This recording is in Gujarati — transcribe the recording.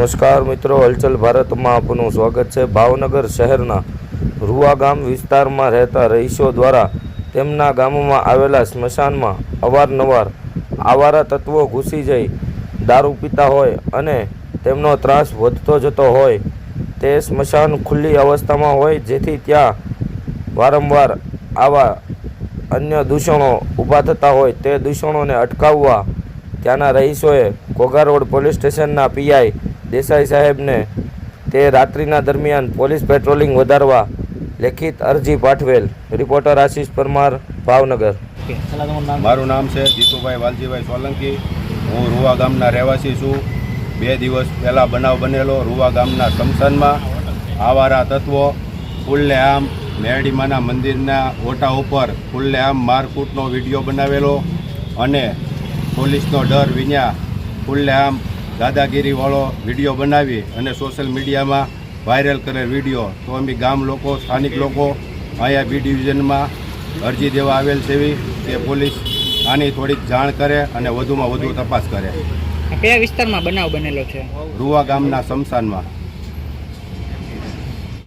નમસ્કાર મિત્રો, હલચલ ભારતમાં આપનું સ્વાગત છે. ભાવનગર શહેરના રૂવા ગામ વિસ્તારમાં રહેતા રહીશો દ્વારા તેમના ગામમાં આવેલા સ્મશાનમાં અવારનવાર આવારા તત્વો ઘૂસી જઈ દારૂ પીતા હોય અને તેમનો ત્રાસ વધતો જતો હોય તે સ્મશાન ખુલ્લી અવસ્થામાં હોય, જેથી ત્યાં વારંવાર આવા અન્ય દૂષણો ઊભા થતા હોય. તે દૂષણોને અટકાવવા ત્યાંના રહીશોએ ઘોઘા પોલીસ સ્ટેશનના પીઆઈ દેસાઈ સાહેબને તે રાત્રિના દરમિયાન પોલીસ પેટ્રોલિંગ વધારવા લેખિત અરજી પાઠવેલ. રિપોર્ટર આશીષ પરમાર ભાવનગર. મારું નામ છે જીતુભાઈ વાલજીભાઈ સોલંકી. હું રૂવા ગામના રહેવાસી છું. બે દિવસ પહેલાં બનાવ બનેલો રૂવા ગામના સ્મશાનમાં આવારા તત્વો ખુલ્લેઆમ મેરડીમાના મંદિરના ઓટા ઉપર ખુલ્લેઆમ મારકૂટનો વીડિયો બનાવેલો અને પોલીસનો ડર વિના ખુલ્લેઆમ દાદાગીરીવાળો વીડિયો બનાવી અને સોશિયલ મીડિયામાં વાયરલ કરેલ વીડિયો તો અમે ગામ લોકો સ્થાનિક લોકો અહીંયા બી ડિવિઝનમાં અરજી દેવા આવેલ છે તે પોલીસ આની થોડીક જાણ કરે અને વધુમાં વધુ તપાસ કરે. કયા વિસ્તારમાં બનાવ બનેલો છે? રૂવા ગામના સ્મશાનમાં